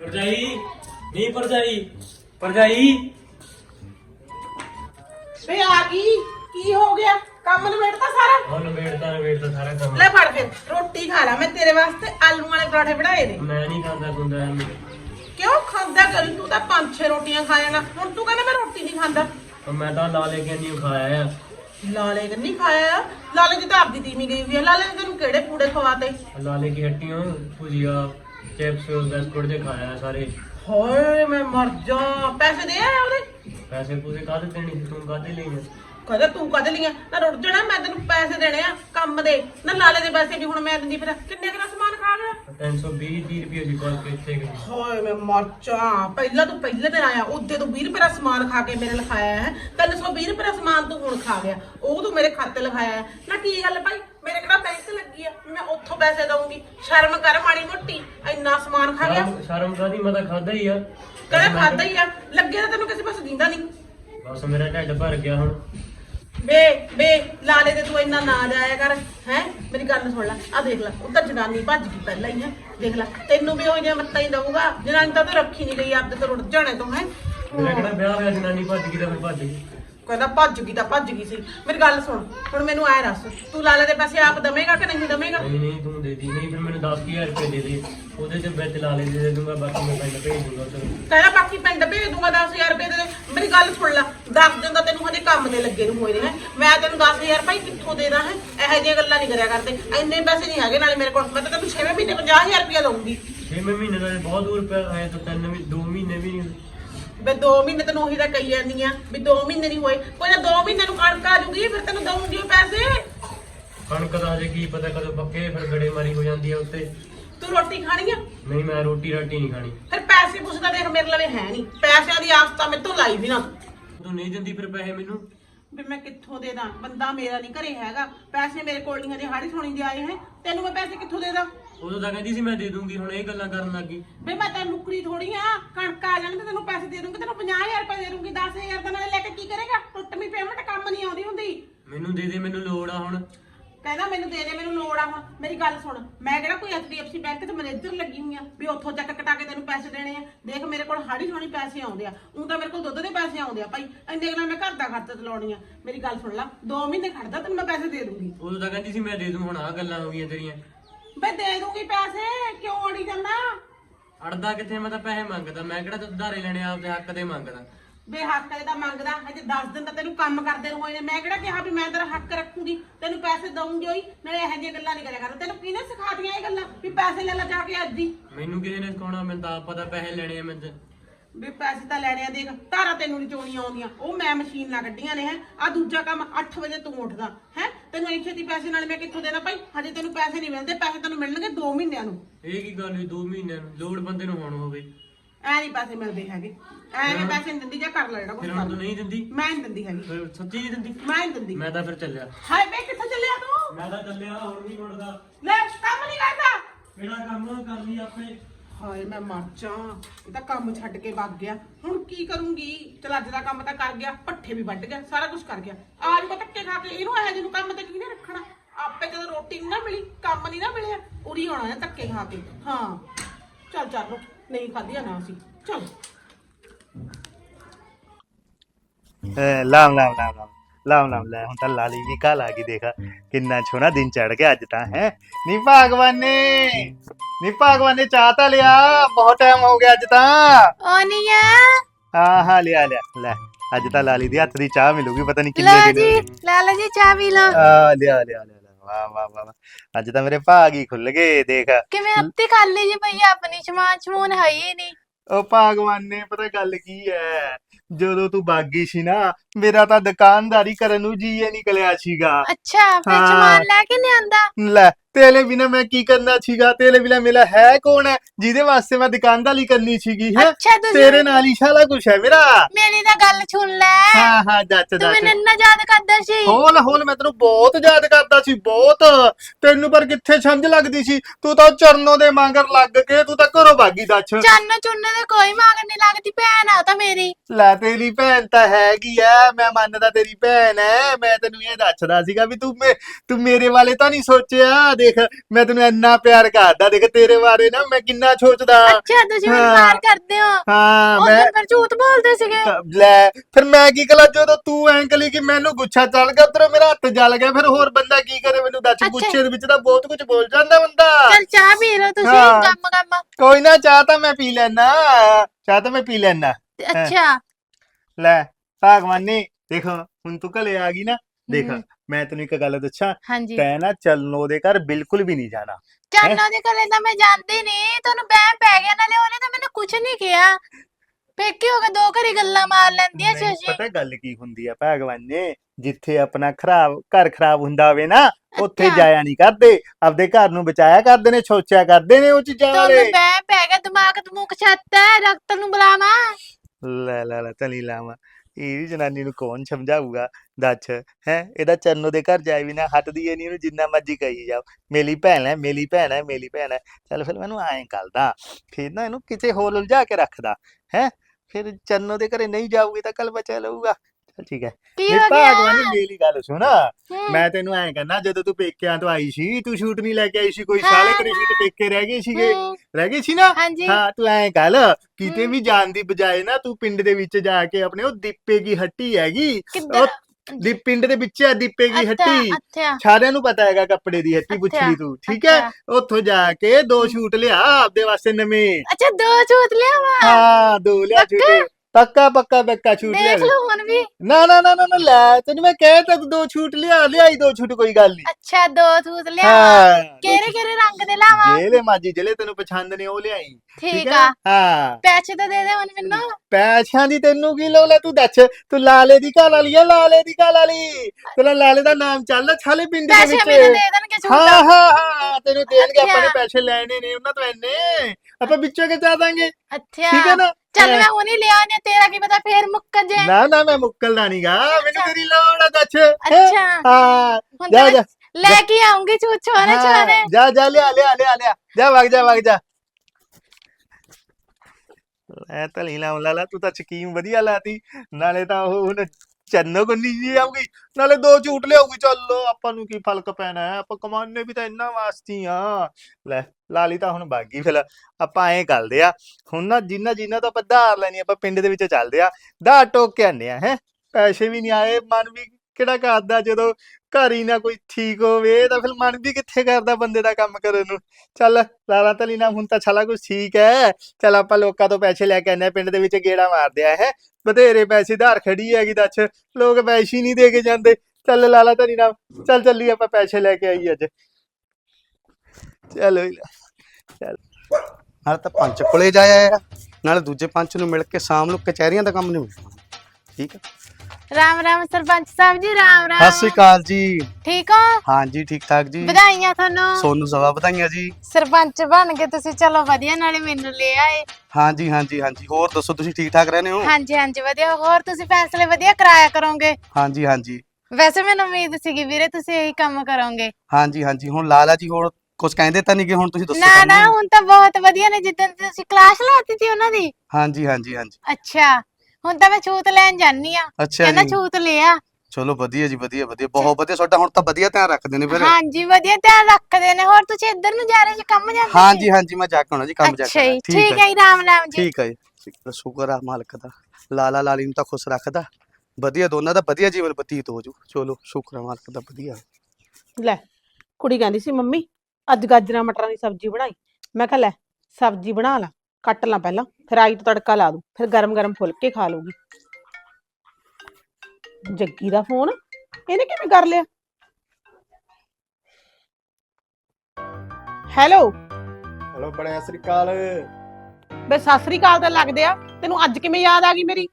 ਪਰਜਾਈ ਨਹੀਂ ਪਰਜਾਈ ਪਰਜਾਈ। ਵੇ ਆ ਗਈ ਕੀ ਹੋ ਗਿਆ? ਕੰਮ ਨਿਬੇੜਤਾ ਸਾਰਾ? ਹੁਣ ਨਵੇੜਦਾ ਨਵੇੜਦਾ ਸਾਰਾ ਕੰਮ। ਲੈ ਫੜ ਫਿਰ ਰੋਟੀ ਖਾ ਲਾ। ਮੈਂ ਤੇਰੇ ਵਾਸਤੇ ਆਲੂ ਵਾਲੇ ਪਰਾਠੇ ਬਣਾਏ ਨੇ। ਮੈਂ ਨਹੀਂ ਖਾਂਦਾ ਗੁੰਦਾ। ਕਿਉਂ ਖਾਂਦਾ ਕਰ? ਤੂੰ ਤਾਂ ਪੰਜ ਛੇ ਰੋਟੀਆਂ ਖਾ ਜਾਣਾ। ਹੁਣ ਤੂੰ ਕਹਿੰਦਾ ਮੈਂ ਰੋਟੀ ਨਹੀਂ ਖਾਂਦਾ। ਮੈਂ ਤਾਂ ਲਾ ਲੈ ਕੇ ਨਹੀਂ ਖਾਇਆ ਆ। ਲਾਲੇ ਕੰਨੀ ਖਾਇਆ ਆ। ਲਾਲੇ ਦੀ ਤਾਂ ਆਪਦੀ ਤੀਵੀਂ ਗਈ ਹੋਈ ਆ। ਲਾਲੇ ਨੇ ਤੈਨੂੰ ਕਿਹੜੇ ਪੂੜੇ ਖਵਾਤੇ? ਲਾ ਲੈ ਕੇ ਹੱਟੀਆਂ ਭੁਜੀਆ। ਚਿਪਸ ਬਿਸਕੁਟ ਦੇ ਖਾਇਆ ਸਾਰੇ। ਹਾਏ ਮੈਂ ਮਰ ਜਾ। ਪੈਸੇ ਦੇ ਆਇਆ ਉਹਦੇ? ਪੈਸੇ ਪੂਸੇ ਕਾਹਦੇ ਦੇਣੀ ਤੂੰ ਕਾਹਦੇ ਲਈਆਂ ਕਹਿੰਦਾ ਤੂੰ ਕਦ ਲੀਆਂ ਨਾ ਰੁੱਟ ਜਾਣਾ ਮੈਂ ਤੈਨੂੰ ਪੈਸੇ ਦੇਣੇ ਆ। ਕੰਮ ਦੇ। ਨਾ ਲਾਲੇ ਦੇ ਪੈਸੇ ਵੀ ਹੁਣ ਮੈਂ ਦਿੰਦੀ ਫਿਰ। ਕਿੰਨੇ ਕਿੰਨਾ ਸਮਾਨ ਗਿਆ 320 30 ਰੁਪਏ ਦੀ ਕਾਲ ਕੇ ਇੱਥੇ ਗਈ ਹਾਏ ਮੈਂ ਮਰ ਜਾ। ਪਹਿਲਾਂ ਤੂੰ ਪਹਿਲੇ ਦਿਨ ਆਇਆ ਉੱਤੇ ਤੂੰ 20 ਰੁਪਏ ਦਾ ਸਮਾਨ ਖਾ ਕੇ ਮੇਰੇ ਲਿਖਾਇਆ ਹੈ। 320 ਰੁਪਏ ਦਾ ਸਮਾਨ ਤੂੰ ਹੁਣ ਖਾ ਗਿਆ। ਉਹ ਤੂੰ ਮੇਰੇ ਖਾਤੇ ਲਿਖਾਇਆ ਹੈ। ਨਾ ਕੀ ਗੱਲ ਭਾਈ? ਮੇਰੇ ਕਿਹੜਾ ਬੈਂਕ ਲੱਗੀ ਆ? ਮੈਂ ਉੱਥੋਂ ਪੈਸੇ ਦਊਂਗੀ। ਸ਼ਰਮ ਕਰ ਮਾੜੀ ਮੋਟੀ। ਇੰਨਾ ਸਮਾਨ ਖਾ ਗਿਆ। ਸ਼ਰਮ ਸ਼ਰਮ ਕਾਦੀ ਮੈਂ ਤਾਂ ਖਾਦਾ ਹੀ ਆ। ਕਹਿੰਦਾ ਖਾਦਾ ਹੀ ਆ। ਲੱਗੇ ਤਾਂ ਤੈਨੂੰ ਕਿਸੇ ਪਾਸੇ ਦਿੰਦਾ ਨਹੀਂ। ਬਸ ਮੇਰਾ ਢਿੱਡ ਭਰ ਗਿਆ ਹੁਣ। ਬੇ ਬੇ, ਲਾਲੇ ਤੇ ਤੂੰ ਇੰਨਾ ਨਾ ਜਾਇਆ ਕਰ, ਹੈ? ਮੇਰੀ ਗੱਲ ਸੁਣ ਲੈ ਆ ਦੇਖ ਲੈ ਉਹ ਤਾਂ ਜਨਾਨੀ ਭੱਜ ਗਈ ਪਹਿਲਾਂ ਹੀ, ਹੈ? ਦੇਖ ਲੈ, ਤੈਨੂੰ ਵੀ ਉਹ ਜਿਹਾ ਮੱਤਾ ਹੀ ਦਊਗਾ, ਜਨਾਨੀ ਤਾਂ ਤੇ ਰੱਖੀ ਨਹੀਂ ਗਈ, ਆਪਦੇ ਤੋਂ ਰੁੱਟ ਜਾਣੇ ਤੋਂ, ਹੈ? ਮੇਰਾ ਕਿਹੜਾ ਵਿਆਹ ਹੋਇਆ, ਜਨਾਨੀ ਭੱਜ ਗਈ ਤਾਂ ਫਿਰ ਭੱਜ ਗਈ। ਕਹਿੰਦਾ ਭੱਜ ਗਈ ਤਾਂ ਭੱਜ ਗਈ ਸੀ। ਮੇਰੀ ਗੱਲ ਸੁਣ ਹੁਣ ਮੈਨੂੰ ਆਏ ਦੱਸ ਤੂੰ ਲਾਲੇ ਦੇ ਪੈਸੇ ਆਪ ਦਵੇਂਗਾ ਕਿ ਨਹੀਂ ਦਵੇਂਗਾ? ਨਹੀਂ ਨਹੀਂ ਤੂੰ ਦੇ ਦੀ। ਨਹੀਂ ਫਿਰ ਮੈਨੂੰ 10000 ਰੁਪਏ ਦੇ ਦੇ। ਉਹਦੇ ਚ ਵਿੱਚ ਲਾ ਲੈ ਦੇ ਦੂੰਗਾ ਬਾਕੀ ਮੈਂ ਪਿੰਡ ਭੇਜ ਦੂੰਗਾ ਤੈਨੂੰ ਕਹਿੰਦਾ ਬਾਕੀ ਪਿੰਡ ਭੇਜ ਦੂੰਗਾ 10000 ਰੁਪਏ ਦੇ ਦੇ। ਮੇਰੀ ਗੱਲ ਸੁਣ ਲੈ ਦੱਸ ਦਿਨ ਦਾ ਤੈਨੂੰ ਹਜੇ ਕੰਮ ਦੇ ਲੱਗੇ ਨੂੰ ਹੋਏ ਨੇ ਹੈ। ਮੈਂ ਤੈਨੂੰ 10000 ਭਾਈ ਕਿੱਥੋਂ ਦੇ ਦਾਂ ਹੈ? ਇਹੋ ਜਿਹੀਆਂ ਗੱਲਾਂ ਨਹੀਂ ਕਰਿਆ ਕਰਦੇ। ਇੰਨੇ ਪੈਸੇ ਨਹੀਂ ਹੈਗੇ ਨਾਲੇ ਮੇਰੇ ਕੋਲ। ਮੈਂ ਤਾਂ ਤੈਨੂੰ 6 ਮਹੀਨੇ 50000 ਰੁਪਏ ਦਊਂਗੀ। ਛੇ ਮਹੀਨੇ ਦਾ ਬਹੁਤ ਦੂਰ ਪਿਆ ਆਏ ਤਾਂ ਤਿੰਨ ਵੀ 2 ਮਹੀਨੇ ਵੀ ਬੇ 2 ਮਹੀਨੇ ਤੈਨੂੰ ਉਹੀ ਤਾਂ ਕਹੀ ਜਾਂਦੀ ਆ ਵੀ 2 ਮਹੀਨੇ ਨਹੀਂ ਹੋਏ। ਕੋਈ ਨਾ 2 ਮਹੀਨੇ ਨੂੰ ਕਣਕ ਆ ਜੂਗੀ ਫਿਰ ਤੈਨੂੰ ਦਊਂਗੀ ਉਹ ਪੈਸੇ। ਕਣਕ ਦਾ ਹਜੇ ਕੀ ਪਤਾ ਕਦੋਂ ਪੱਕੇ ਫਿਰ ਗੜੇ ਮਾਰੀ ਹੋ ਜਾਂਦੀ ਆ ਉੱਤੇ। ਤੂੰ ਰੋਟੀ ਖਾਣੀ ਆ? ਨਹੀਂ ਮੈਂ ਰੋਟੀ ਰਾਟੀ ਨਹੀਂ ਖਾਣੀ। ਫਿਰ ਪੈਸੇ ਪੁੱਛਦਾ ਦੇਖ ਮੇਰੇ ਲਵੇ ਹੈ ਨਹੀਂ। ਪੈਸਿਆਂ ਦੀ ਆਸ ਤਾਂ ਮੇਰੇ ਤੋਂ ਲਾਈ ਵੀ ਨਾ। ਤੂੰ ਨਹੀਂ ਦਿੰਦੀ ਫਿਰ ਪੈਸੇ ਮੈਨੂੰ? ਵੀ ਮੈਂ ਕਿੱਥੋਂ ਦੇ ਦਾਂ? ਬੰਦਾ ਮੇਰਾ ਨਹੀਂ ਘਰੇ ਹੈਗਾ। ਪੈਸੇ ਮੇਰੇ ਕੋਲ ਨਹੀਂ ਹਜੇ ਹਾੜੀ ਸੋਣੀ ਦੇ ਆਏ ਹੈ। ਤੈਨੂੰ ਮੈਂ ਪੈਸੇ ਕਿੱਥੋਂ ਦੇ ਦਾਂ? ਉਦੋਂ ਤਾਂ ਕਹਿੰਦੀ ਸੀ ਮੈਂ ਦੇ ਦੂੰਗੀ ਹੁਣ ਇਹ ਗੱਲਾਂ ਕਰਨ ਲੱਗੀ। ਬੇ ਮੈਂ ਤਾਂ ਨੁਕਰੀ ਥੋੜੀ ਆ ਕਣਕ ਆ ਜਾਣ ਤੇ ਤੈਨੂੰ ਪੈਸੇ ਦੇ ਦੂੰਗੀ ਤੈਨੂੰ 50000 ਰੁਪਏ ਦੇ ਦੂੰਗੀ 10000 ਦਾ ਨਾਲੇ ਲੈ ਕੇ ਕੀ ਕਰੇਗਾ? ਟੁੱਟਵੀਂ ਪੇਮੈਂਟ ਕੰਮ ਨਹੀਂ ਆਉਂਦੀ ਹੁੰਦੀ। ਮੈਨੂੰ ਦੇ ਦੇ ਮੈਨੂੰ ਲੋੜ ਆ ਹੁਣ। ਕਹਿੰਦਾ ਮੈਨੂੰ ਦੇ ਦੇ ਮੈਨੂੰ ਲੋੜ ਆ ਹੁਣ। ਮੇਰੀ ਗੱਲ ਸੁਣ ਮੈਂ ਕਿਹੜਾ ਕੋਈ HDFC ਬੈਂਕ ਤੇ ਮੈਨੇਜਰ ਲੱਗੀ ਹੋਈ ਆ ਵੀ ਉੱਥੋਂ ਚੱਕ ਕਟਾ ਕੇ ਤੈਨੂੰ ਪੈਸੇ ਦੇਣੇ ਆ। ਦੇਖ ਮੇਰੇ ਕੋਲ ਹਾੜੀ ਸੋਣੀ ਪੈਸੇ ਆਉਂਦੇ ਆ। ਉਹ ਤਾਂ ਮੇਰੇ ਕੋਲ ਦੁੱਧ ਦੇ ਪੈਸੇ ਆਉਂਦੇ ਆ। ਭਾਈ ਇੰਨੇ ਕੁ ਨਾਲ ਮੈਂ ਘਰ ਦਾ ਖਰਚਾ ਚਲਾਉਣੀ ਆ। ਮੇਰੀ ਗੱਲ ਸੁਣ ਲੈ 2 ਮਹੀਨੇ ਖੜਦਾ ਤੈਨੂੰ ਮੈਂ ਪੈਸੇ ਦੇ ਦੂੰਗੀ। ਉਦੋਂ ਤਾਂ ਕਹਿੰਦੀ ਸੀ ਮੈਂ ਦੇ ਦੂੰ ਹੁਣ ਆ ਗੱਲਾਂ ਹੋ ਗਈਆਂ ਤੇਰੀਆਂ। ਬੇ ਦੇ ਦੂੰਗੀ ਪੈਸੇ ਕਿਉਂ ਅੜੀ ਜਾਂਦਾ? ਅੜਦਾ ਕਿੱਥੇ? ਮੈਂ ਤਾਂ ਪੈਸੇ ਮੰਗਦਾ। ਮੈਂ ਕਿਹੜਾ ਤੂੰ ਉਧਾਰੇ ਲੈਣੇ ਆਪਦੇ ਹੱਕ ਦੇ ਮੰਗਦਾ। ਬੇ ਹੱਕ ਇਹਦਾ ਮੰਗਦਾ ਹਜੇ 10 ਦਿਨ ਤਾਂ ਤੈਨੂੰ ਕੰਮ ਕਰਦੇ ਨੂੰ ਹੋਏ ਨੇ। ਮੈਂ ਕਿਹੜਾ ਕਿਹਾ ਵੀ ਮੈਂ ਤੇਰਾ ਹੱਕ ਰੱਖੂਗੀ ਤੈਨੂੰ ਪੈਸੇ ਦਊਂਗੀ ਹੋਈ ਨਾਲੇ ਇਹੋ ਜਿਹੀਆਂ ਗੱਲਾਂ ਨਹੀਂ ਕਰਿਆ ਕਰ ਤੈਨੂੰ ਕਿਹਨੇ ਸਿਖਾਤੀਆਂ ਇਹ ਗੱਲਾਂ ਵੀ ਪੈਸੇ ਲੈ ਲੈ ਜਾ ਕੇ ਅੱਜ ਹੀ? ਮੈਨੂੰ ਕਿਸੇ ਨੇ ਸਿਖਾਉਣਾ ਮੈਨੂੰ ਤਾਂ ਆਪ ਪਤਾ ਪੈਸੇ ਲੈਣੇ ਆ ਮੈਂ ਤੇ। ਵੀ ਪੈਸੇ ਤਾਂ ਲੈਣੇ ਆ ਦੇਖ ਧਾਰਾ ਤੈਨੂੰ ਨਹੀਂ ਚੋਣੀਆਂ ਆਉਂਦੀਆਂ। ਉਹ ਮੈਂ ਮਸ਼ੀਨ ਨਾਲ ਕੱਢੀਆਂ ਨੇ ਹੈ। ਆ ਦੂਜਾ ਕੰਮ 8 ਵਜੇ ਤੂੰ ਉੱਠਦਾ ਹੈ। ਤੈਨੂੰ ਇੰਨੀ ਛੇਤੀ ਪੈਸੇ ਨਾਲ ਮੈਂ ਕਿੱਥੋਂ ਦੇਣਾ ਭਾਈ? ਹਜੇ ਤੈਨੂੰ ਪੈਸੇ ਨਹੀਂ ਮਿਲਦੇ ਪੈਸੇ ਤੈਨੂੰ ਮਿਲਣਗੇ 2 ਮਹੀਨਿਆਂ ਨੂੰ। ਇਹ ਕੀ ਗੱਲ ਹੋਈ 2 ਮਹੀਨਿਆਂ ਨੂੰ? ਲੋੜ ਬੰਦੇ ਨੂੰ ਹੁਣ ਹੋਵੇ। ਐ ਨਹੀਂ ਪੈਸੇ ਮਿਲਦੇ ਹੈਗੇ। ਐਵੇਂ ਪੈਸੇ ਨਹੀਂ ਦਿੰਦੀ ਜਾਂ ਕਰ ਲੈ ਜਿਹੜਾ ਕੁਝ ਫਿਰ ਹੁਣ ਤੂੰ ਨਹੀਂ ਦਿੰਦੀ? ਮੈਂ ਨਹੀਂ ਦਿੰਦੀ ਹੈਗੀ। ਫਿਰ ਸੱਚੀ ਨਹੀਂ ਦਿੰਦੀ? ਮੈਂ ਨਹੀਂ ਦਿੰਦੀ। ਮੈਂ ਤਾਂ ਫਿਰ ਚੱਲਿਆ। ਹਾਏ ਬੇ ਕਿੱਥੇ ਚੱਲਿਆ ਤੂੰ? ਮੈਂ ਤਾਂ ਚੱਲਿਆ ਹੁਣ ਨਹੀਂ ਮੁੜਦਾ। ਲੈ ਕੰਮ ਨਹੀਂ ਕਰਦਾ। ਕਿਹੜਾ ਕੰਮ? ਕਰ ਲਈ ਆਪੇ। ਹਾਏ ਮੈਂ ਮਰ ਜਾ ਇਹ ਤਾਂ ਕੰਮ ਛੱਡ ਕੇ ਵਗ ਗਿਆ। ਹੁਣ ਕੀ ਕਰੂੰਗੀ? ਚਲ ਅੱਜ ਦਾ ਕੰਮ ਤਾਂ ਕਰ ਗਿਆ। ਪੱਠੇ ਵੀ ਵੱਢ ਗਿਆ। ਸਾਰਾ ਕੁਝ ਕਰ ਗਿਆ। ਆਜ ਮੈਂ ਧੱਕੇ ਖਾ ਕੇ ਇਹਨੂੰ ਇਹੋ ਜਿਹੇ ਨੂੰ ਕੰਮ ਤੇ ਕਿਹਨੇ ਰੱਖਣਾ? ਆਪੇ ਜਦੋਂ ਰੋਟੀ ਨਹੀਂ ਨਾ ਮਿਲੀ ਕੰਮ ਨਹੀਂ ਨਾ ਮਿਲਿਆ ਉਰੀ ਹੈ ਧੱਕੇ ਖਾ ਕੇ। ਹਾਂ। ਚੱਲ ਚੱਲ ਨਹੀਂ ਖਾਧੀਆਂ ਨਾ ਅਸੀਂ। ਚੱਲ। ਅਹ ਲਾਮ ਲਾਮ ਲਾਮ ਲਾਮ। ਲਾਮ ਲਾਮ ਲੈ ਹੁਣ ਤਾਂ ਲਾਲੀ ਵੀ ਕੱਲ ਆ ਗਈ ਦੇਖਾ। ਕਿੰਨਾ ਛੋਣਾ ਦਿਨ ਚੜ ਗਿਆ ਅੱਜ ਤਾਂ ਹੈ? ਨੀ ਭਗਵਾਨੇ! ਨੀ ਭਗਵਾਨੇ ਚਾਹ ਤਾਂ ਲਿਆ। ਬਹੁਤ ਟਾਈਮ ਹੋ ਗਿਆ ਅੱਜ ਤਾਂ। ਓਨੀਆ ਹਾਂ ਹਾਂ ਲਿਆ ਲਿਆ। ਲੈ ਅੱਜ ਤਾਂ ਲਾਲੀ ਦੀ ਹੱਥ ਦੀ ਚਾਹ ਮਿਲੂਗੀ ਪਤਾ ਨਹੀਂ ਲਓ ਕਿੰਨੇ ਜੀ ਦਿਨ ਲਾਲਾ ਜੀ ਚਾਹ ਪੀ ਲਓ। ਆ ਲਿਆ ਲਿਆ ਲਿਆ ਲਿਆ। ਵਾਹ ਵਾਹ ਵਾਹ। ਅੱਜ ਤਾਂ ਮੇਰੇ ਭਾਗ ਹੀ ਖੁੱਲ ਗਏ ਦੇਖ। ਕਿਵੇਂ ਹੱਤੀ ਖਾਲੀ ਜੀ ਪਈ ਆ ਆਪਣੀ ਸਮਾਨ ਸਮੂਨ ਹੈ ਹੀ ਨਹੀਂ। ਉਹ ਭਗਵਾਨੇ ਪਤਾ ਗੱਲ ਕੀ ਹੈ ਜਦੋਂ ਤੂੰ ਬਾਗੀ ਸੀ ਨਾ ਮੇਰਾ ਤਾਂ ਦੁਕਾਨਦਾਰੀ ਕਰਨ ਨੂੰ ਜੀ ਇਹ ਨਿਕਲਿਆ ਸੀਗਾ। ਅੱਛਾ ਫਿਰ ਹਾਂ। ਸਮਾਨ ਲੈ ਕੇ ਨਹੀਂ ਆਂਦਾ? ਲੈ ਤੇਲੇ ਬਿਨਾ ਮੈਂ ਕੀ ਕਰਨਾ ਸੀਗਾ? ਤੇਲੇ ਬਿਨਾ ਮੇਰਾ ਹੈ ਕੌਣ ਹੈ? ਜਿਹਦੇ ਵਾਸਤੇ ਮੈਂ ਦੁਕਾਨਦਾਰੀ ਕਰਨੀ ਸੀਗੀ ਹੈ? ਅੱਛਾ ਤੁਸੀਂ ਤੇਰੇ ਨਾਲ ਹੀ ਸਾਰਾ ਕੁਝ ਹੈ ਮੇਰਾ। ਮੇਰੀ ਤਾਂ ਗੱਲ ਸੁਣ ਲੈ। ਹਾਂ ਹਾਂ ਜੱਚ ਤੂੰ ਮੈਨੂੰ ਇੰਨਾ ਯਾਦ ਕਰਦਾ ਸੀ। ਹੋਲ ਹੋਲ ਮੈਂ ਤੈਨੂੰ ਬਹੁਤ ਯਾਦ ਕਰਦਾ ਸੀ ਬਹੁਤ। ਤੈਨੂੰ ਪਰ ਕਿੱਥੇ ਸਮਝ ਲੱਗਦੀ ਸੀ? ਤੂੰ ਤਾਂ ਚਰਨੋਂ ਦੇ ਮੰਗਰ ਲੱਗ ਕੇ ਤੂੰ ਤਾਂ ਘਰੋਂ ਭਾਗੀ ਦੱਛ ਚੰਨ ਚੁੰਨ ਦੇ ਕੋਈ ਮੰਗ ਨਹੀਂ ਲੱਗਦੀ ਭੈਣ ਆ ਤਾਂ ਮੇਰੀ। ਲੈ ਤੇਰੀ ਭੈਣ ਤਾਂ ਹੈਗੀ ਐ। ਮੈਂ ਮੰਨਦਾ ਤੇਰੀ ਭੈਣ ਐ। ਮੈਂ ਤੈਨੂੰ ਇਹ ਦੱਸਦਾ ਸੀਗਾ ਵੀ ਤੂੰ ਮੇ ਤੂੰ ਮੇਰੇ ਵਾਲੇ ਤਾਂ ਨਹੀਂ ਸੋਚਿਆ। ਦੇਖ ਮੈਂ ਤੈਨੂੰ ਇੰਨਾ ਪਿਆਰ ਕਰਦਾ। ਦੇਖ ਤੇਰੇ ਬਾਰੇ ਨਾ ਮੈਂ ਕਿੰਨਾ ਸੋਚਦਾ। ਅੱਛਾ ਤੁਸੀਂ ਮੈਨੂੰ ਹਾਂ। ਪਿਆਰ ਕਰਦੇ ਹੋ। ਹਾਂ ਉਹ ਮੈਂ ਦਿਨ ਫਿਰ ਝੂਠ ਬੋਲਦੇ ਸੀਗੇ। ਲੈ ਫਿਰ ਮੈਂ ਕੀ ਕਰਾਂ? ਜਦੋਂ ਤੂੰ ਐਂ ਕਲੀ ਕਿ ਮੈਨੂੰ ਗੁੱਛਾ ਚੱਲ ਗਿਆ ਉਧਰ ਮੇਰਾ ਹੱਥ ਜਲ ਗਿਆ। ਫਿਰ ਹੋਰ ਬੰਦਾ ਕੀ ਕਰੇ? ਮੈਨੂੰ ਦੱਸ ਅੱਛਾ। ਗੁੱਛੇ ਦੇ ਵਿੱਚ ਤਾਂ ਬਹੁਤ ਕੁਝ ਬੋਲ ਜਾਂਦਾ ਬੰਦਾ। ਚਲ ਚਾਹ ਪੀ ਲਓ ਤੁਸੀਂ ਹਾਂ। ਕੰਮ ਕੰਮ ਕੋਈ ਨਾ ਚਾਹ ਤਾਂ ਮੈਂ ਪੀ ਲੈਣਾ ਚਾਹ ਤਾਂ ਮੈਂ ਪੀ ਲੈਣਾ ਤੇ ਅੱਛਾ। ਲੈ। ਭਗਵਾਨੀ ਦੇਖ ਹੁਣ ਤੂੰ ਘਲੇ ਆ ਗਈ ਨਾ ਦੇਖ ਹਮ। ਮੈਂ ਤੈਨੂੰ ਇੱਕ ਗੱਲ ਦੱਸਾਂ ਹਾਂਜੀ। ਤੈਂ ਨਾ ਚਲਨੋ ਦੇ ਘਰ ਬਿਲਕੁਲ ਵੀ ਨਹੀਂ ਜਾਣਾ। ਚੰਨੋ ਦੇ ਘਰੇ ਤਾਂ ਮੈਂ ਜਾਂਦੀ ਨਹੀਂ ਤੁਹਾਨੂੰ ਬਹਿਮ ਪੈ ਗਿਆ ਨਾਲੇ ਉਹਨੇ ਤਾਂ ਮੈਨੂੰ ਕੁਝ ਨਹੀਂ ਕਿਹਾ। ਪੇਕੇ ਹੋ ਕੇ ਦੋ ਘਰੀ ਗੱਲਾਂ ਮਾਰ ਲੈਂਦੀਆਂ ਨਹੀਂ, ਸ਼ਸ਼ੀ। ਪਤਾ ਗੱਲ ਕੀ ਹੁੰਦੀ ਆ ਭਗਵਾਨੇ ਜਿੱਥੇ ਆਪਣਾ ਖਰਾਬ ਘਰ ਖਰਾਬ ਹੁੰਦਾ ਹੋਵੇ ਨਾ ਉੱਥੇ ਅੱਛਾ। ਜਾਇਆ ਨਹੀਂ ਕਰਦੇ ਆਪਦੇ ਘਰ ਨੂੰ ਬਚਾਇਆ ਕਰਦੇ ਨੇ ਸੋਚਿਆ ਕਰਦੇ ਨੇ ਉਹ ਚੀਜ਼ਾਂ ਤੁਹਾਨੂੰ ਬਾਰੇ ਬਹਿਮ ਪੈ ਗਿਆ ਦਿਮਾਗ ਤੇ ਮੁੱਕ ਛੱਤ ਹੈ ਡਾਕਟਰ ਨੂੰ ਬੁਲਾਵਾ। ਲੈ ਲੈ ਲੈ ਤਲੀ ਲਾਵਾਂ। ਇਹ ਵੀ ਜਨਾਨੀ ਨੂੰ ਕੌਣ ਸਮਝਾਊਗਾ? ਦੱਸ, ਹੈ? ਇਹਦਾ ਚੰਨੋ ਦੇ ਘਰ ਜਾਏ ਵੀ ਨਾ, ਹਟਦੀ ਏ ਨਹੀਂ ਉਹਨੂੰ ਜਿੰਨਾ ਮਰਜ਼ੀ ਕਹੀ ਜਾਓ। ਮੇਲੀ ਭੈਣ ਹੈ ਮੇਲੀ ਭੈਣ ਹੈ ਮੇਲੀ ਭੈਣ ਹੈ ਚੱਲ ਫਿਰ ਮੈਨੂੰ ਐਂ ਕਰਦਾ, ਫਿਰ ਨਾ ਇਹਨੂੰ ਕਿਤੇ ਹੋਰ ਉਲਝਾ ਕੇ ਰੱਖਦਾ, ਹੈ? ਫਿਰ ਚੰਨੋ ਦੇ ਘਰੇ ਨਹੀਂ ਜਾਊਗੀ ਤਾਂ ਕੱਲ ਬਚਾ ਲਊਗਾ। ਚੱਲ ਠੀਕ ਹੈ। ਕੀ ਹੋ ਗਿਆ? ਭਗਵਾਨ ਮੇਰੀ ਗੱਲ ਸੁਣ। ਮੈਂ ਤੈਨੂੰ ਐਂ ਕਹਿੰਦਾ ਜਦੋਂ ਤੂੰ ਪੇਕਿਆਂ ਤੋਂ ਆਈ ਸੀ ਤੂੰ ਸ਼ੂਟ ਨਹੀਂ ਲੈ ਕੇ ਆਈ ਸੀ ਕੋਈ ਸਾਲੇ ਤੇਰੇ ਸ਼ੂਟ ਪੇਕੇ ਰਹਿ ਗਏ ਸੀਗੇ। ਰਹਿ ਗਏ ਸੀ ਨਾ? ਹਾਂ ਤੂੰ ਐਂ ਕਰ ਕਿਤੇ। ਵੀ ਜਾਣ ਦੀ ਬਜਾਏ ਨਾ ਤੂੰ ਪਿੰਡ ਦੇ ਵਿੱਚ ਜਾ ਕੇ ਆਪਣੇ ਉਹ ਦੀਪੇ ਦੀ ਹੱਟੀ ਹੈਗੀ ਦੀ ਪਿੰਡ ਦੇ ਵਿੱਚ ਹੈ ਦੀਪੇ ਦੀ ਹੱਟੀ। ਸਾਰਿਆਂ ਨੂੰ ਪਤਾ ਹੈਗਾ ਕੱਪੜੇ ਦੀ ਹੱਟੀ ਪੁੱਛ ਲਈ ਤੂੰ ਠੀਕ ਹੈ। ਉੱਥੋਂ ਜਾ ਕੇ ਦੋ ਸ਼ੂਟ ਲਿਆ ਆਪਦੇ ਵਾਸਤੇ ਨਵੇਂ। ਅੱਛਾ ਦੋ ਝੂਠ ਲਿਆਵਾ? ਹਾਂ ਦੋ ਲਿਆ? ਸ਼ੂਟ ਪੱਕਾ ਪੱਕਾ ਪੱਕਾ ਸ਼ੂਟ ਲਿਆ ਦੇਖ ਲਓ ਹੁਣ ਵੀ। ਨਾ ਨਾ ਨਾ ਨਾ ਨਾ ਲੈ ਤੈਨੂੰ ਮੈਂ ਕਹਿ ਤਾ ਤੂੰ ਦੋ ਛੂਟ ਲਿਆ ਲਿਆਈ ਦੋ ਛੂਟ ਕੋਈ ਗੱਲ ਨਹੀਂ ਅੱਛਾ ਦੋ ਝੂਠ ਲਿਆਵਾ। ਹਾਂ ਕਿਹੜੇ ਕਿਹੜੇ ਰੰਗ ਦੇ ਲਾਵਾ? ਜਿਹੜੇ ਮਾਜੀ ਜਿਹੜੇ ਤੈਨੂੰ ਪਸੰਦ ਨੇ ਉਹ ਲਿਆਈ। ਠੀਕ ਆ। ਹਾਂ। ਪੈਸੇ ਤਾਂ ਦੇ ਦੇ ਹੁਣ ਮੈਨੂੰ। ਪੈਸਿਆਂ ਦੀ ਤੈਨੂੰ ਕੀ ਲੋੜ ਹੈ? ਤੂੰ ਦੱਸ। ਤੂੰ ਲਾਲੇ ਦੀ ਘਰ ਵਾਲੀ ਆ ਲਾਲੇ ਦੀ ਘਰ ਵਾਲੀ। ਤੇਰਾ ਲਾਲੇ ਦਾ ਨਾਮ ਚੱਲਦਾ ਛਾਲੇ ਪਿੰਡ ਦੇ ਪੈਸੇ ਮੈਨੂੰ ਦੇ ਦੇਣਗੇ ਹਾਂ ਹਾਂ ਹਾਂ ਤੈਨੂੰ ਦੇਣਗੇ ਆਪਾਂ ਨੇ ਅੱਛਾ। ਪੈਸੇ ਲੈਣੇ ਨੇ ਉਹਨਾਂ ਤੋਂ ਇੰਨੇ। ਆਪਾਂ ਵਿੱਚੋਂ ਕਿਚਾ ਦਾਂਗੇ? ਅੱਛਾ। ਠੀਕ ਹੈ ਨਾ? ਚੱਲ। ਮੈਂ ਹੁਣੀ ਲਿਆ ਨੇ ਤੇਰਾ ਕੀ ਪਤਾ ਫੇਰ ਮੁੱਕ ਜੇ ਨਾ ਨਾ ਮੈਂ ਮੁੱਕਲਦਾ ਨਹੀਂਗਾ ਮੈਨੂੰ। ਤੇਰੀ ਲੋੜ ਆ ਹੈਂ? ਅੱਛਾ। ਹਾਂ। ਜਾ ਜਾ। ਲੈ ਕੇ ਆਉਂਗੀ ਛੋਰੇ ਹਾਂ, ਛੋਰੇ। ਜਾ ਜਾ ਲਿਆ ਲਿਆ ਲਿਆ ਲਿਆ। ਜਾ ਵਗ ਜਾ ਵਗ ਜਾ। ਐ ਤਾਂ ਲੀਲਾ ਲਾਲਾ ਤੂੰ ਤਾਂ ਸਕੀਮ ਵਧੀਆ ਲਾਤੀ। ਨਾਲੇ ਤਾਂ ਉਹ ਹੁਣ ਚੰਨੋ ਕੰਨੀ ਜੀ ਆਊਗੀ। ਨਾਲੇ ਦੋ ਝੂਟ ਲਿਆਊਗੀ। ਚੱਲ ਆਪਾਂ ਨੂੰ ਕੀ ਫ਼ਰਕ ਪੈਣਾ ਆਪਾਂ ਕਮਾਨੇ ਵੀ ਤਾਂ ਇੰਨਾ ਵਾਸਤੀ ਆ। ਲੈ। ਲਾਲੀ ਤਾਂ ਹੁਣ ਬਾਗੀ ਫਿਰ। ਆਪਾਂ ਐਂ ਕਰਦੇ ਆ, ਹੁਣ ਨਾ ਜਿੰਨਾ ਜਿੰਨਾ ਤੋਂ ਆਪਾਂ ਧਾਰ ਲੈਣੀ ਆਪਾਂ ਪਿੰਡ ਦੇ ਵਿੱਚ ਚੱਲਦੇ ਆ, ਧਾਰ ਟੋਕ ਕੇ ਆਨੇ ਆ, ਹੈ। ਪੈਸੇ ਵੀ ਨਹੀਂ ਆਏ, ਮਨ ਵੀ ਕਿਹੜਾ ਕਰਦਾ ਜਦੋਂ ਘਰ ਹੀ ਨਾ ਕੋਈ ਠੀਕ ਹੋਵੇ ਤਾਂ ਫਿਰ ਮਨ ਵੀ ਕਿੱਥੇ ਕਰਦਾ ਬੰਦੇ ਦਾ ਕੰਮ ਕਰਨ ਨੂੰ। ਚੱਲ, ਲਾਲਾ ਤਲੀ ਨਾ, ਹੁਣ ਤਾਂ ਛਾਲਾ ਕੁਝ ਠੀਕ ਹੈ ਚੱਲ ਆਪਾਂ ਲੋਕਾਂ ਤੋਂ ਪੈਸੇ ਲੈ ਕੇ ਆਨੇ ਪਿੰਡ ਦੇ ਵਿੱਚ ਗੇੜਾ ਮਾਰਦੇ ਆ, ਹੈ। ਬਥੇਰੇ ਪੈਸੇ ਧਾਰ ਖੜੀ ਹੈਗੀ ਦੱਸ, ਲੋਕ ਪੈਸੇ ਹੀ ਨਹੀਂ ਦੇ ਕੇ ਜਾਂਦੇ। ਚੱਲ ਲਾਲਾ ਤਲੀ ਨਾ, ਚੱਲ ਚੱਲੀ ਆਪਾਂ ਪੈਸੇ ਲੈ ਕੇ ਆਈ ਅੱਜ। ਚਲੋ ਜੀ। ਨਾਲ ਤਾਂ ਪੰਚ ਕੋਲੇ ਜਾਇਆ ਆ ਨਾਲ ਦੂਜੇ ਪੰਚ ਨੂੰ ਮਿਲ ਕੇ ਸ਼ਾਮ ਨੂੰ ਕਚਹਿਰੀਆਂ ਦਾ ਕੰਮ ਨਿਬੜਨਾ ਠੀਕ ਹੈ? ਰਾਮ ਰਾਮ ਸਰਪੰਚ ਸਾਹਿਬ ਜੀ ਰਾਮ ਰਾਮ। ਸਤਿ ਸ਼੍ਰੀ ਅਕਾਲ ਜੀ। ਠੀਕ ਹੋ? ਹਾਂਜੀ ਠੀਕ ਠਾਕ ਜੀ। ਵਧਾਈਆਂ ਤੁਹਾਨੂੰ। ਸੋਨੂੰ ਸਵਾ ਵਧਾਈਆਂ ਜੀ। ਸਰਪੰਚ ਬਣ ਕੇ ਤੁਸੀਂ ਚਲੋ ਵਧੀਆ ਨਾਲੇ ਮੈਨੂੰ ਲੈ ਆਏ। ਹਾਂਜੀ ਹਾਂਜੀ ਹਾਂਜੀ। ਹੋਰ ਦੱਸੋ ਤੁਸੀਂ ਠੀਕ ਠਾਕ ਰਹਿੰਦੇ ਹੋ? ਹਾਂਜੀ ਹਾਂਜੀ ਵਧੀਆ। ਹੋਰ ਤੁਸੀਂ ਫੈਸਲੇ ਵਧੀਆ ਕਰਾਇਆ ਕਰੋਗੇ? ਹਾਂਜੀ ਹਾਂਜੀ। ਵੈਸੇ ਮੈਨੂੰ ਉਮੀਦ ਸੀਗੀ ਵੀਰੇ ਤੁਸੀਂ ਇਹੀ ਕੰਮ ਕਰੋਗੇ। ਹਾਂਜੀ ਹਾਂਜੀ। ਹੁਣ ਲਾਲਾ ਜੀ ਹੋਰ ਕੁਝ ਕਹਿੰਦੇ ਤਾਂ ਨਹੀਂ ਕਿ ਹੁਣ ਤੁਸੀਂ ਦੱਸੋ ਨਾ ਨਾ ਸਾਨੂੰ। ਹੁਣ ਤਾਂ ਬਹੁਤ ਵਧੀਆ ਨੇ ਜਿੱਦਣ ਤੁਸੀਂ ਕਲਾਸ ਲਾਤੀ ਸੀ ਉਹਨਾਂ ਦੀ। ਹਾਂਜੀ ਹਾਂਜੀ ਹਾਂਜੀ। ਅੱਛਾ ਹੁਣ ਤਾਂ ਮੈਂ ਛੂਤ ਲੈਣ ਜਾਨੀ ਆ ਅੱਛਾ ਕਹਿੰਦਾ ਜੀ। ਛੂਤ ਲਿਆ। ਚਲੋ ਵਧੀਆ ਜੀ ਵਧੀਆ ਵਧੀਆ। ਬਹੁਤ ਵਧੀਆ ਤੁਹਾਡਾ ਹੁਣ ਤਾਂ ਵਧੀਆ ਧਿਆਨ ਰੱਖਦੇ ਨੇ ਫਿਰ। ਹਾਂਜੀ ਵਧੀਆ ਧਿਆਨ ਰੱਖਦੇ ਨੇ। ਹੋਰ ਤੁਸੀਂ ਇੱਧਰ ਨੂੰ ਜਾ ਰਹੇ ਸੀ ਕੰਮ ਜਾਂਦੇ ਸੀ? ਹਾਂਜੀ ਹਾਂਜੀ ਮੈਂ ਜਾ ਕੇ ਆਉਣਾ ਜੀ ਕੰਮ ਜਾ ਅੱਛਾ ਕੇ ਜੀ ਠੀਕ ਹੈ ਜੀ ਰਾਮ ਰਾਮ ਜੀ। ਠੀਕ ਹੈ ਜੀ। ਸ਼ੁਕਰ ਆ ਮਾਲਕ ਦਾ। ਲਾਲਾ ਲਾਲੀ ਨੂੰ ਤਾਂ ਖੁਸ਼ ਰੱਖਦਾ। ਵਧੀਆ ਦੋਨਾਂ ਦਾ ਵਧੀਆ ਜੀਵਨ ਬਤੀਤ ਹੋ ਜੂ। ਚਲੋ ਸ਼ੁਕਰ ਆ ਮਾਲਕ ਦਾ ਵਧੀਆ। ਲੈ ਕੁੜੀ ਕਹਿੰਦੀ ਸੀ ਮੰਮੀ ਅੱਜ ਗਾਜਰਾਂ ਮਟਰਾਂ ਦੀ ਸਬਜ਼ੀ ਬਣਾਈ। ਮੈਂ ਕਿਹਾ ਲੈ ਸਬਜ਼ੀ ਬਣਾ ਲਾ ਕੱਟ ਲਾ ਪਹਿਲਾਂ ਫਿਰ ਆਈ ਤੋਂ ਤੜਕਾ ਲਾ ਦੂੰ ਫਿਰ ਗਰਮ ਗਰਮ ਫੁਲਕੇ ਖਾ ਲੂਗੀ ਜੱਗੀ ਦਾ ਫੋਨ ਇਹਨੇ ਕਿਵੇਂ ਕਰ ਲਿਆ? ਹੈਲੋ? ਹਲੋ ਬੜਿਆ ਸ੍ਰੀ ਅਕਾਲ। ਬੇ ਸਤਿ ਸ੍ਰੀ ਅਕਾਲ ਤਾਂ ਲੱਗਦੇ ਆ ਤੈਨੂੰ ਅੱਜ ਕਿਵੇਂ ਯਾਦ ਆ ਗਈ ਮੇਰੀ?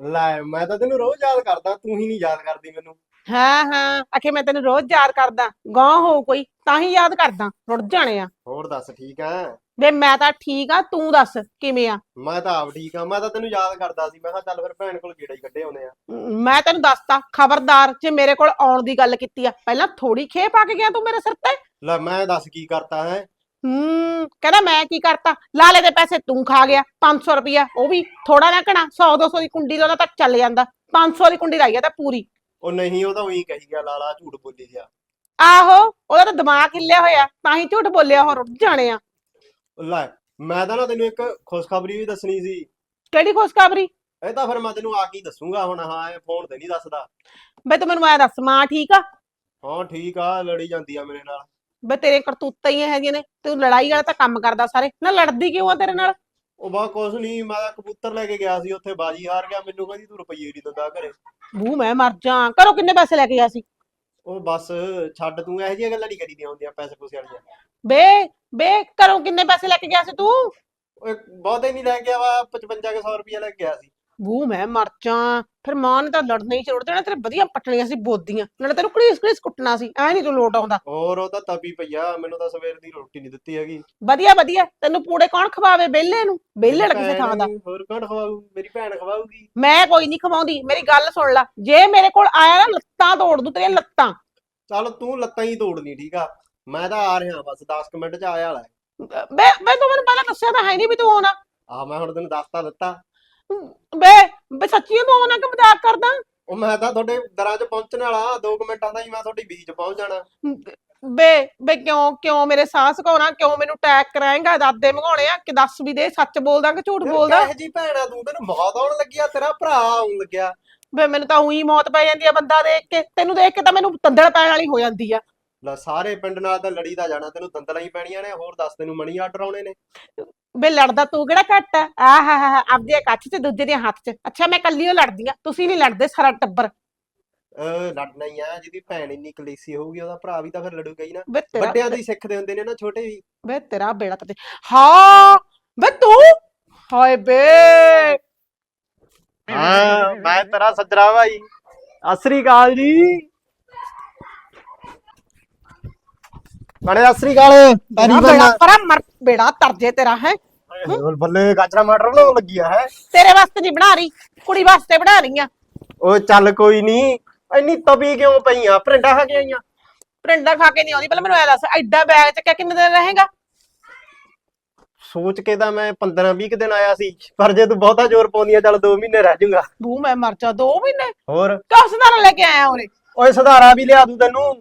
ਲੈ ਮੈਂ ਤਾਂ ਤੈਨੂੰ ਰੋਜ਼ ਯਾਦ ਕਰਦਾ ਤੂੰ ਹੀ ਨਹੀਂ ਯਾਦ ਕਰਦੀ ਮੈਨੂੰ। ਹਾਂ ਹਾਂ। ਆਖੇ ਮੈਂ ਤੈਨੂੰ ਰੋਜ਼ ਯਾਦ ਕਰਦਾ। ਗਾਂ ਹੋ ਕੋਈ ਤਾਂ ਹੀ ਯਾਦ ਕਰਦਾ। ਰੁੱਟ ਜਾਣੇ ਆ। ਹੋਰ ਦੱਸ ਠੀਕ ਆ ਵੇ ਮੈਂ ਤਾਂ ਠੀਕ ਆ ਤੂੰ ਦੱਸ ਕਿਵੇਂ ਆ? ਮੈਂ ਤਾਂ ਆਪ ਠੀਕ ਆ। ਮੈਂ ਤਾਂ ਤੈਨੂੰ ਯਾਦ ਕਰਦਾ ਸੀ। ਮੈਂ ਕਿਹਾ ਚੱਲ ਫਿਰ ਭੈਣ ਕੋਲ ਗੇੜਾ ਹੀ ਕੱਢੇ ਆਉਂਦੇ ਆ। ਮ, ਮੈਂ ਤੈਨੂੰ ਦੱਸਤਾ ਖਬਰਦਾਰ ਜੇ ਮੇਰੇ ਕੋਲ ਆਉਣ ਦੀ ਗੱਲ ਕੀਤੀ ਆ। ਪਹਿਲਾਂ ਥੋੜੀ ਖੇ ਪਾ ਕੇ ਗਿਆ ਤੂੰ ਮੇਰੇ ਸਿਰ ਤੇ? ਲੈ ਮੈਂ ਦੱਸ ਕੀ ਕਰਤਾ ਹੈ? ਹੂੰ ਕਹਿੰਦਾ ਮੈਂ ਕੀ ਕਰਤਾ? ਲਾਲੇ ਦੇ ਪੈਸੇ ਤੂੰ ਖਾ ਗਿਆ। 500 ਰੁਪਿਆ ਉਹ ਵੀ ਥੋੜਾ ਨਾ ਘਣਾ। 100 200 ਦੀ ਕੁੰਡੀ ਦਾ ਉਹਦਾ ਤਾਂ ਚੱਲ ਜਾਂਦਾ। 500 ਵਾਲੀ ਕੁੰਡੀ ਲਾਈ ਆ ਤਾਂ ਪੂਰੀ। ਉਹ ਨਹੀਂ ਉਹ ਤਾਂ ਉਹੀ ਕਹੀ ਗਿਆ ਲਾਲਾ ਝੂਠ ਬੋਲੀ ਗਿਆ। ਆਹੋ ਉਹਦਾ ਤਾਂ ਦਿਮਾਗ ਹਿੱਲਿਆ ਹੋਇਆ ਤਾਂ ਹੀ ਝੂਠ ਬੋਲਿਆ ਹੋਰ ਜਾਣੇ ਆ। ਲੈ ਮੈਂ ਤਾਂ ਨਾ ਤੈਨੂੰ ਇੱਕ ਖੁਸ਼ਖਬਰੀ ਵੀ ਦੱਸਣੀ ਸੀ। ਕਿਹੜੀ ਖੁਸ਼ਖਬਰੀ? ਇਹ ਤਾਂ ਫਿਰ ਮੈਂ ਤੈਨੂੰ ਆ ਕੇ ਹੀ ਦੱਸੂਗਾ ਹੁਣ ਹਾਂ ਇਹ ਫੋਨ ਤੇ ਨਹੀਂ ਦੱਸਦਾ। ਬੇ ਤੂੰ ਮੈਨੂੰ ਐ ਦੱਸ ਮਾਂ ਠੀਕ ਆ? ਹਾਂ ਠੀਕ ਆ ਲੜੀ ਜਾਂਦੀ ਆ ਮੇਰੇ ਨਾਲ। ਬੇ ਤੇਰੇ ਕਰਤੂਤਾਂ ਹੀ ਇਹੋ ਜਿਹੀਆਂ ਨੇ ਤੂੰ ਲੜਾਈ ਵਾਲਾ ਤਾਂ ਕੰਮ ਕਰਦਾ ਸਾਰੇ। ਨਾ ਲੜਦੀ ਕਿਉਂ ਆ ਤੇਰੇ ਨਾਲ? ਉਹ ਬਾ ਕੁਛ ਨਹੀਂ ਮੈਂ ਤਾਂ ਕਬੂਤਰ ਲੈ ਕੇ ਗਿਆ ਸੀ ਉੱਥੇ ਬਾਜੀ ਹਾਰ ਗਿਆ ਮੈਨੂੰ ਕਹਿੰਦੀ ਤੂੰ ਰੁਪਈਏ ਨਹੀਂ ਦਿੰਦਾ ਘਰੇ। ਬੂ ਮੈਂ ਮਰ ਜਾ ਕਰੋ ਕਿੰਨੇ ਪੈਸੇ ਲੈ ਕੇ ਗਿਆ ਸੀ? ਉਹ ਬਸ ਛੱਡ ਤੂੰ ਇਹੋ ਜਿਹੀਆਂ ਗੱਲਾਂ ਨਹੀਂ ਕਰੀਦੀਆਂ ਹੁੰਦੀਆਂ ਪੈਸੇ ਪੂਸੇ ਵਾਲੀਆਂ। ਬੇ ਬੇ ਕਰੋ ਕਿੰਨੇ ਪੈਸੇ ਲੈ ਕੇ ਗਿਆ ਸੀ ਤੂੰ? ਓਏ ਬਹੁਤੇ ਨਹੀਂ ਲੈ ਗਿਆ ਵਾ 55 ਕੇ 100 ਰੁਪਏ ਲੈ ਕੇ ਗਿਆ ਸੀ। ਬੂ ਮੈਂ ਮਰ ਜਾ ਫਿਰ ਮਾਂ ਨੇ ਤਾਂ ਲੜਨਾ ਹੀ ਛੋੜ ਦੇਣਾ ਤੇਰੇ ਵਧੀਆ ਪਟਣੀਆਂ ਸੀ ਬੋਦੀਆਂ। ਨਾਲੇ ਤੈਨੂੰ ਘੜੀਸ ਘੜੀਸ ਕੁੱਟਣਾ ਸੀ ਐ ਨਹੀਂ ਤੂੰ ਲੋਟ ਆਉਂਦਾ। ਹੋਰ ਉਹ ਤਾਂ ਤਪੀ ਪਈਆ ਮੈਨੂੰ ਤਾਂ ਸਵੇਰ ਦੀ ਰੋਟੀ ਨਹੀਂ ਦਿੱਤੀ ਹੈਗੀ। ਵਧੀਆ ਵਧੀਆ ਤੈਨੂੰ ਪੂੜੇ ਕੌਣ ਖਵਾਵੇ ਬੇਲੇ ਨੂੰ? ਬੇਲੇ ਕਿਸੇ ਭੈਣ ਥਾਂ ਦਾ। ਹੋਰ ਕੌਣ ਖਵਾਊ ਮੇਰੀ ਭੈਣ ਖਵਾਊਗੀ। ਮੈਂ ਕੋਈ ਨਹੀਂ ਖਵਾਉਂਦੀ ਮੇਰੀ ਗੱਲ ਸੁਣ ਲੈ। ਜੇ ਮੇਰੇ ਕੋਲ ਆਇਆ ਨਾ ਲੱਤਾਂ ਤੋੜ ਦੂੰ ਤੇਰੀਆਂ ਲੱਤਾਂ। ਚੱਲ ਤੂੰ ਲੱਤਾਂ ਹੀ ਤੋੜਨੀ ਠੀਕ ਆ? ਮੈਂ ਤਾਂ ਆ ਰਿਹਾ ਬਸ 10 ਕੁ ਮਿੰਟ ਚ ਆਇਆ ਵਾਲਾ ਬੇ ਬੇ ਤੂੰ ਮੈਨੂੰ ਪਹਿਲਾਂ ਦੱਸਿਆ ਤਾਂ ਹੈ ਨਹੀਂ ਵੀ ਤੂੰ ਆਉਣਾ। ਆ ਮੈਂ ਹੁਣ ਤੈਨੂੰ ਦੱਸਤਾ ਦਿੱਤਾ। ਬੇ ਬੇ ਸੱਚੀ ਤੂੰ ਆਉਣਾ ਕਿ ਮਜ਼ਾਕ ਕਰਦਾ? ਉਹ ਮੈਂ ਤਾਂ ਤੁਹਾਡੇ ਦਰਾਂ 'ਚ ਪਹੁੰਚਣ ਵਾਲਾ 2 ਮਿੰਟਾਂ ਦਾ ਹੀ ਮੈਂ ਤੁਹਾਡੀ ਬੀਚ ਪਹੁੰਚ ਜਾਣਾ। ਬੇ ਬੇ ਕਿਉਂ ਕਿਉਂ ਮੇਰੇ ਸਾਹ ਘੋਣਾ ਕਿਉਂ ਮੈਨੂੰ ਅਟੈਕ ਕਰਾਏਗਾ ਦਾਦੇ ਮੰਗਾਉਣੇ ਆ ਕਿ ਦੱਸ ਵੀ ਦੇ ਸੱਚ ਬੋਲਦਾ ਕਿ ਝੂਠ ਬੋਲਦਾ? ਇਹ ਜੀ ਭੈਣਾ ਤੂੰ ਤੈਨੂੰ ਮੌਤ ਆਉਣ ਲੱਗਿਆ ਤੇਰਾ ਭਰਾ ਆਉਣ ਲੱਗਿਆ। ਬੇ ਮੈਨੂੰ ਤਾਂ ਉਹੀ ਮੌਤ ਪੈ ਜਾਂਦੀ ਆ ਬੰਦਾ ਦੇਖ ਕੇ। ਤੈਨੂੰ ਦੇਖ ਕੇ ਤਾਂ ਮੈਨੂੰ ਤੰਦੜ ਪੈਣ ਵਾਲੀ ਹੋ ਜਾਂਦੀ ਆ। ਲੈ ਸਾਰੇ ਪਿੰਡ ਨਾਲ ਤਾਂ ਲੜੀ ਦਾ ਜਾਣਾ ਤੈਨੂੰ ਦੰਦਲਾਂ ਹੀ ਪੈਣੀਆਂ ਨੇ ਹੋਰ ਦੱਸ ਤੈਨੂੰ ਮਣੀ ਆਰਡਰ ਆਉਣੇ ਨੇ। ਬੇ ਲੜਦਾ ਤੂੰ ਕਿਹੜਾ ਘੱਟ ਆ ਆਹ ਹਾ ਹਾ ਆਪਦੇ ਕੱਚ ਤੇ ਦੂਜੇ ਦੇ ਹੱਥ 'ਚ। ਅੱਛਾ ਮੈਂ ਕੱਲੀ ਓ ਲੜਦੀ ਆ ਤੁਸੀਂ ਨਹੀਂ ਲੜਦੇ ਸਾਰਾ ਟੱਬਰ। ਅਹ ਲੜਨਾ ਹੀ ਆ ਜਿਹਦੀ ਭੈਣ ਇੰਨੀ ਕਲੇਸੀ ਹੋਊਗੀ ਉਹਦਾ ਭਰਾ ਵੀ ਤਾਂ ਫਿਰ ਲੜੂਗਾ ਹੀ ਨਾ। ਬੇ ਤੇਰਾ ਵੱਡਿਆਂ ਦੀ ਸਿੱਖਦੇ ਹੁੰਦੇ ਨੇ ਨਾ ਛੋਟੇ ਵੀ। ਬੇ ਤੇਰਾ ਬੇੜਾ ਤੇ ਹਾਂ ਬੇ ਤੂੰ? ਹਾਏ ਬੇ। ਹਾਂ ਮੈਂ ਤੇਰਾ ਸੱਜਰਾ ਭਾਈ। ਅਸਰੀ ਅਕਾਲ ਜੀ। ਬੜੇ ਅਸਰੀ ਅਕਾਲ। ਤੇਰਾ ਬੇੜਾ ਪਰਾ ਮਰ ਬੇੜਾ ਤਰਜੇ ਤੇਰਾ ਹੈ। ਬੱਲੇ ਗਾਜਰਾ ਮਟਰ ਲਾਉਣ ਲੱਗੀ ਆ ਹੈ। ਤੇਰੇ ਵਾਸਤੇ ਨਹੀਂ ਬਣਾ ਰਹੀ ਕੁੜੀ ਵਾਸਤੇ ਬਣਾ ਰਹੀ ਆ। ਉਹ ਚੱਲ ਕੋਈ ਨਹੀਂ ਇੰਨੀ ਤਬੀ ਕਿਉਂ ਪਈਆਂ ਪ੍ਰਿੰਡਾ ਖਾ ਕੇ ਆਈਆਂ ਪ੍ਰਿੰਡਾ ਖਾ ਕੇ ਨਹੀਂ ਆਉਂਦੀ ਪਹਿਲਾਂ ਮੈਨੂੰ ਐ ਦੱਸ ਐਡਾ ਬੈਗ ਚੱਕਿਆ ਕਿੰਨੇ ਦਿਨ ਰਹੇਗਾ? ਸੋਚ ਕੇ ਤਾਂ ਮੈਂ 15 20 ਦਿਨ ਆਇਆ ਸੀ ਪਰ ਜੇ ਤੂੰ ਬਹੁਤਾ ਜ਼ੋਰ ਪਾਉਂਦੀ ਆ ਚੱਲ 2 ਮਹੀਨੇ ਰਹਿ ਜਾਊਗਾ ਬੂ ਮੈਂ ਮਰ ਜਾ ਦੋ ਮਹੀਨੇ। ਹੋਰ? ਕਿਉਂ ਸੁਧਾਰਨ ਲੈ ਕੇ ਆਇਆ ਉਰੇ? ਓਏ ਸੁਧਾਰਾ ਵੀ ਲਿਆ ਦੂੰ ਤੈਨੂੰ।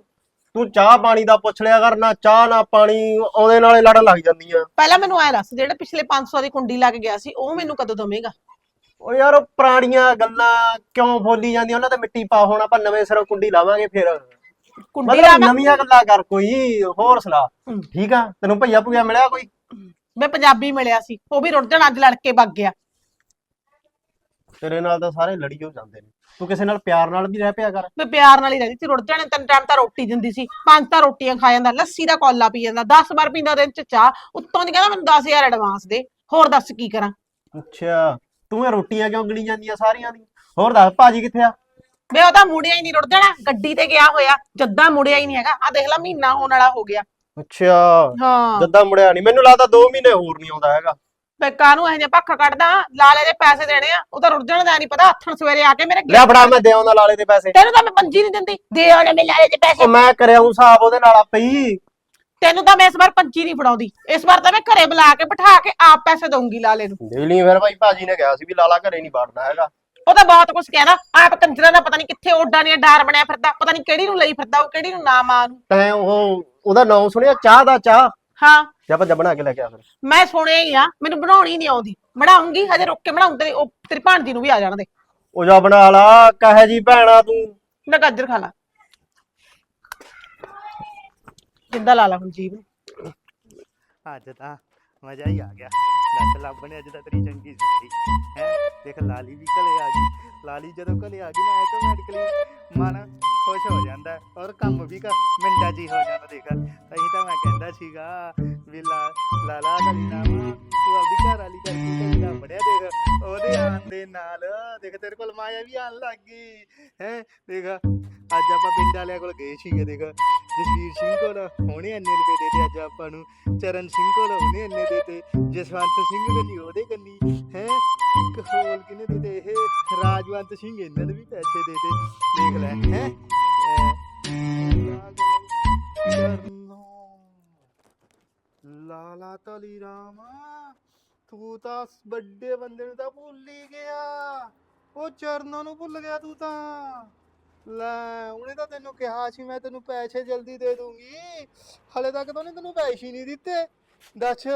ਤੂੰ ਚਾਹ ਪਾਣੀ ਦਾ ਪੁੱਛ ਲਿਆ ਕਰ ਨਾ ਚਾਹ ਨਾ ਪਾਣੀ ਆਉਂਦੇ ਨਾਲੇ ਲੜਨ ਲੱਗ ਜਾਂਦੀਆਂ ਪਹਿਲਾਂ ਮੈਨੂੰ ਐ ਦੱਸ ਜਿਹੜੇ ਪਿਛਲੇ 500 ਦੀ ਕੁੰਡੀ ਲਾ ਕੇ ਗਿਆ ਸੀ ਉਹ ਮੈਨੂੰ ਕਦੋਂ ਦਵੇਂਗਾ? ਓ ਯਾਰ ਉਹ ਪੁਰਾਣੀਆਂ ਗੱਲਾਂ ਕਿਉਂ ਬੋਲੀ ਜਾਂਦੀਆਂ ਉਹਨਾਂ ਤੇ ਮਿੱਟੀ ਪਾ ਹੁਣ ਆਪਾਂ ਨਵੇਂ ਸਿਰੋਂ ਕੁੰਡੀ ਲਾਵਾਂਗੇ ਫਿਰ। ਕੁੰਡੀ ਮਤਲਬ ਲਾ ਨਵੀਆਂ ਗੱਲਾਂ ਕਰ ਕੋਈ ਹੋਰ ਸੁਣਾ ਹਮ। ਠੀਕ ਆ? ਤੈਨੂੰ ਭਈਆ ਭੁਈਆ ਮਿਲਿਆ ਕੋਈ? ਮੈਂ ਪੰਜਾਬੀ ਮਿਲਿਆ ਸੀ ਉਹ ਵੀ ਰੁੱਟ ਜਾਣ ਅੱਜ ਲੜ ਕੇ ਵਗ ਗਿਆ। ਤੇਰੇ ਨਾਲ ਤਾਂ ਸਾਰੇ ਲੜੀ ਹੋ ਜਾਂਦੇ ਨੇ। ਤੂੰ ਕਿਸੇ ਨਾਲ ਪਿਆਰ ਨਾਲ ਵੀ ਰਹਿ ਪਿਆ ਕਰ। ਮੈਂ ਪਿਆਰ ਨਾਲ ਹੀ ਰਹਿੰਦੀ ਸੀ ਰੁੱਟ ਜਾਣੇ ਤਿੰਨ ਟਾਈਮ ਤਾਂ ਰੋਟੀ ਦਿੰਦੀ ਸੀ ਪੰਜ ਤਾਂ ਰੋਟੀਆਂ ਖਾ ਜਾਂਦਾ ਲੱਸੀ ਦਾ ਕੌਲਾ ਪੀ ਜਾਂਦਾ 10 ਵਾਰ ਪੀਂਦਾ ਦਿਨ ਚ ਚਾਹ ਉੱਤੋਂ ਦੀ ਕਹਿੰਦਾ ਮੈਨੂੰ 10000 ਐਡਵਾਂਸ ਦੇ ਹੋਰ ਦੱਸ ਕੀ ਕਰਾਂ। ਅੱਛਾ ਤੂੰ ਇਹ ਰੋਟੀਆਂ ਕਿਉਂ ਗਣੀ ਜਾਂਦੀਆਂ ਸਾਰੀਆਂ ਦੀ? ਹੋਰ ਦੱਸ ਭਾਜੀ ਕਿੱਥੇ ਆ? ਵੇ ਉਹ ਤਾਂ ਮੁੜਿਆ ਹੀ ਨਹੀਂ ਰੁੱਟ ਜਾਣਾ ਗੱਡੀ ਤੇ ਗਿਆ ਹੋਇਆ ਜੱਦਾਂ ਮੁੜਿਆ ਹੀ ਨਹੀਂ ਹੈਗਾ ਆ ਦੇਖ ਲੈ ਮਹੀਨਾ ਹੋਣ ਵਾਲਾ ਹੋ ਗਿਆ। ਅੱਛਾ ਹਾਂ। ਜੱਦਾ ਮੁੜਿਆ ਨਹੀਂ ਮੈਨੂੰ ਲੱਗਦਾ 2 ਮਹੀਨੇ ਹੋਰ ਨਹੀਂ ਆਉਂਦਾ ਹੈਗਾ। ਵੇ ਕਾਹਨੂੰ ਇਹ ਪੱਖਾ ਕੱਢਦਾ? ਲਾਲੇ ਦੇ ਪੈਸੇ ਦੇਣੇ ਆ ਉਹ ਤਾਂ ਜਾਣ ਦਾ ਨਹੀਂ ਪਤਾ ਹੱਥਣ ਸਵੇਰੇ ਆ ਕੇ ਮੇਰੇ ਲੈ ਫੜਾ ਮੈਂ ਦੇ ਆਉਂਦਾ ਲਾਲੇ ਦੇ ਪੈਸੇ। ਤੈਨੂੰ ਤਾਂ ਮੈਂ ਪੰਜੀ ਨਹੀਂ ਦਿੰਦੀ ਦੇ ਆਉਣੇ ਮੇਰੇ ਲਾਲੇ ਦੇ ਪੈਸੇ। ਉਹ ਮੈਂ ਕਰਿਆ ਹੂੰ ਹਿਸਾਬ ਉਹਦੇ ਨਾਲ ਆਪੇ ਹੀ। ਤੈਨੂੰ ਤਾਂ ਮੈਂ ਇਸ ਵਾਰ ਪੰਜੀ ਨਹੀਂ ਫੜਾਉਂਦੀ ਇਸ ਵਾਰ ਤਾਂ ਮੈਂ ਘਰੇ ਬੁਲਾ ਕੇ ਬਿਠਾ ਕੇ ਆਪ ਪੈਸੇ ਦਊਂਗੀ ਲਾਲੇ ਨੂੰ। ਦੇ ਲਈ ਫਿਰ ਭਾਈ ਭਾਜੀ ਨੇ ਕਿਹਾ ਸੀ ਵੀ ਲਾਲਾ ਘਰੇ ਨਹੀਂ ਵੜਨਾ ਹੈਗਾ। ਉਹ ਤਾਂ ਬਹੁਤ ਕੁਝ ਕਹਿੰਦਾ ਆਪ ਕੰਜਰਾਂ ਦਾ ਪਤਾ ਨਹੀਂ ਕਿੱਥੇ ਓਡਾਂ ਦੀਆਂ ਡਾਰ ਬਣਿਆ ਫਿਰਦਾ ਪਤਾ ਨਹੀਂ ਕਿਹੜੀ ਨੂੰ ਲਈ ਫਿਰਦਾ ਉਹ ਕਿਹੜੀ ਨੂੰ ਨਾ ਮਾਂ ਨੂੰ। ਤੈਂ ਉਹ ਉਹਦਾ ਨਾਮ ਸੁਣਿਆ ਚਾਹ ਦਾ ਚਾਹ? ਹਾਂ। ਜੇ ਆਪਾਂ ਜਬਣਾ ਕੇ ਲੈ ਕੇ ਆ ਫਿਰ। ਮੈਂ ਸੁਣਿਆ ਹੀ ਆ ਮੈਨੂੰ ਬਣਾਉਣੀ ਨਹੀਂ ਆਉਂਦੀ। ਬਣਾਉਂਗੀ ਹਜੇ ਰੁੱਕ ਕੇ ਬਣਾਉਂ ਤੇਰੀ ਉਹ ਤੇਰੀ ਭਾਣਜੀ ਨੂੰ ਵੀ ਆ ਜਾਣ ਦੇ। ਉਹ ਜਾ ਬਣਾ ਲਾ ਕਹੇ ਜੀ ਭੈਣਾ ਤੂੰ। ਲੈ ਗਾਜਰ ਖਾ ਲਾ। ਕਿੱਦਾਂ ਲਾ ਲਾ ਹੁਣ ਜੀਭ ਨੂੰ। ਅੱਜ ਤਾਂ ਮਜ਼ਾ ਹੀ ਆ ਗਿਆ। ਲੱਤ ਲੱਭ ਨੇ ਅੱਜ ਤਾਂ ਤੇਰੀ ਚੰਗੀ ਸੁਣੀ ਹੈ? ਦੇਖ, ਲਾਲੀ ਵੀ ਘਲੇ ਆ ਗਈ। ਲਾਲੀ ਜਦੋਂ ਘਲੇ ਆ ਗਈ ਨਾ ਆਟੋਮੈਟਿਕਲੀ ਮਨ ਖੁਸ਼ ਹੋ ਜਾਂਦਾ ਔਰ ਕੰਮ ਵੀ ਕਰ ਮਿੰਟਾਂ 'ਚ ਹੋ ਜਾਂਦਾ, ਦੇਖ। ਅਹੀਂ ਤਾਂ ਮੈਂ ਕਹਿੰਦਾ ਸੀਗਾ ਵੀ ਲਾ ਲਾਲਾ ਦਾ ਨਾਮ ਤੂੰ ਆਪਦੀ ਘਰ ਵਾਲੀ ਕਰਕੇ ਘਰੇ ਨਾ ਦੇਖ, ਉਹਦੇ ਆਉਣ ਦੇ ਨਾਲ। ਦੇਖ, ਤੇਰੇ ਕੋਲ ਮਾਇਆ ਵੀ ਆਉਣ ਲੱਗ ਗਈ, ਹੈ? ਦੇਖ, ਅੱਜ ਆਪਾਂ ਪਿੰਡ ਵਾਲਿਆਂ ਕੋਲ ਗਏ ਸੀਗੇ, ਦੇਖ। ਜਸਵੀਰ ਸਿੰਘ ਕੋਲ, ਉਹਨੇ ਇੰਨੇ ਰੁਪਏ ਦੇ ਤੇ ਅੱਜ ਆਪਾਂ ਨੂੰ। ਚਰਨ ਸਿੰਘ ਕੋਲ, ਉਹਨੇ ਇੰਨੇ ਦੇ ਤੇ ਜਸਵੰਤ ਸਿੰਘ ਕੰਨੀ ਉਹਦੇ ਕੰਨੀ, ਹੈ? ਇੱਕ ਹੋਰ ਕਿਨੇ ਦੇ ਤੇ ਇਹ ਰਾਜਵੰਤ ਸਿੰਘ, ਇਹਨਾਂ ਦੇ ਵੀ ਪੈਸੇ ਦੇ ਤੇ ਦੇਖ ਲੈ, ਹੈ? ਲਾਲਾ ਤਲੀ ਰਾਮਾ ਤੂੰ ਤਾਂ ਵੱਡੇ ਬੰਦੇ ਨੂੰ ਤਾਂ ਭੁੱਲ ਹੀ ਗਿਆ। ਉਹ ਚਰਨਾਂ ਨੂੰ ਭੁੱਲ ਗਿਆ ਤੂੰ ਤਾਂ। ਲੈ, ਉਹਨੇ ਤਾਂ ਤੈਨੂੰ ਕਿਹਾ ਸੀ, ਮੈਂ ਤੈਨੂੰ ਪੈਸੇ ਜਲਦੀ ਦੇ ਦੂੰਗੀ। ਹਲੇ ਤੱਕ ਤਾਂ ਉਹਨੇ ਤੈਨੂੰ ਪੈਸੇ ਹੀ ਨਹੀਂ ਦਿੱਤੇ। ਦੱਸ,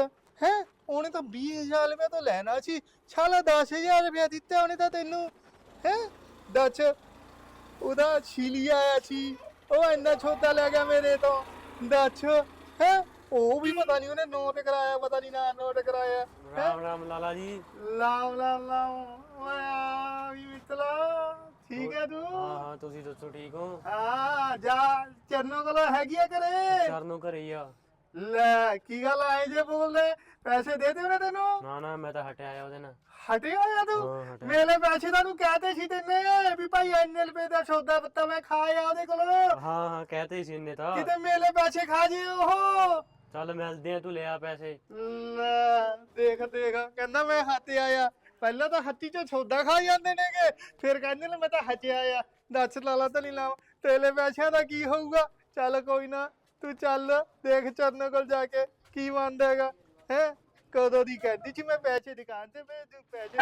ਹੈ? ਉਹਨੇ ਤਾਂ 20000 ਰੁਪਏ ਤੋਂ ਲੈਣਾ ਸੀ। ਛਾਲਾ 10000 ਰੁਪਏ ਦਿੱਤੇ ਉਹਨੇ ਤਾਂ ਤੈਨੂੰ। ਹੈ? ਦੱਸ, ਉਹਦਾ ਛੀਲੀ ਆਇਆ ਸੀ। ਉਹ ਇੰਨਾ ਛੋਟਾ ਲੈ ਗਿਆ ਮੇਰੇ ਤੋਂ। ਦੱਸ, ਹੈ? ਉਹ ਵੀ ਪਤਾ ਨਹੀਂ ਉਹਨੇ ਨੋਟ ਕਰਾਇਆ, ਪਤਾ ਨਹੀਂ ਨਾ ਨੋਟ ਕਰਾਇਆ। ਰਾਮ ਰਾਮ ਲਾਲਾ ਜੀ। ਲਾਮ ਲਾਮ ਲਾਮ। ਵੀ ਮਿੱਤਲਾ ਠੀਕ ਹੈ ਤੂੰ? ਹਾਂ ਹਾਂ ਤੁਸੀਂ ਦੱਸੋ ਠੀਕ ਹੋ? ਹਾਂ ਜਾ ਚਰਨੋਂ ਕੋਲ ਹੈਗੀ ਆ ਕਰੇ ਚਰਨੋਂ ਘਰੇ ਹੀ ਆ। ਲੈ ਕੀ ਗੱਲ ਆਏ ਜੇ ਬੋਲਦੇ? ਪੈਸੇ ਦੇ ਦੇ ਉਹਨੇ ਤੈਨੂੰ? ਨਾ ਨਾ ਮੈਂ ਤਾਂ ਹਟਿਆ ਆ ਉਹਦੇ ਨਾਲ। ਹਟੇ ਹੋਇਆ ਹਾਂ, ਤੂੰ? ਹਟਿਆ। ਮੇਰੇ ਪੈਸੇ ਤਾਂ ਤੂੰ ਕਹਤੇ ਸੀ ਤੈਨੇ ਵੀ ਭਾਈ ਇੰਨੇ ਰੁਪਏ ਦਾ ਸੌਦਾ ਪੱਤਾ ਮੈਂ ਖਾਇਆ ਉਹਦੇ ਕੋਲੋਂ। ਹਾਂ ਹਾਂ ਕਹਤੇ ਸੀ ਇੰਨੇ ਤਾਂ। ਕਿਤੇ ਮੇਰੇ ਪੈਸੇ ਖਾ ਜੇ ਉਹ? ਚੱਲ ਮਿਲਦੇ ਆ ਤੂੰ ਲਿਆ ਪੈਸੇ। ਲੈ ਦੇਖ ਦੇਖ। ਕਹਿੰਦਾ ਮੈਂ ਹੱਤੇ ਆਇਆ। ਪਹਿਲਾਂ ਤਾਂ ਹੱਤੀ ਚੋਂ ਸੌਦਾ ਖਾ ਜਾਂਦੇ ਨੇਗੇ। ਫਿਰ ਕਹਿੰਦੇ ਨੇ ਮੈਂ ਤਾਂ ਹੱਤੇ ਆਇਆ ਦੱਸ ਲਾਲਾ ਤਾਂ ਨਹੀਂ ਲਾਵਾਂ ਤੇਲੇ ਪੈਸਿਆਂ ਦਾ ਕੀ ਹੋਊਗਾ? ਚੱਲ ਕੋਈ ਨਾ। ਤੂੰ ਚੱਲ। ਦੇਖ ਚਰਨ ਕੋਲ ਜਾ ਕੇ ਕੀ ਮੰਨਦਾ ਹੈਗਾ। ਹੈ? ਕਦੋਂ ਦੀ ਕਹਿੰਦੀ ਸੀ ਮੈਂ ਪੈਸੇ ਦੁਕਾਨ ਤੇ ਭੇਜ ਦੂੰ ਪੈਸੇ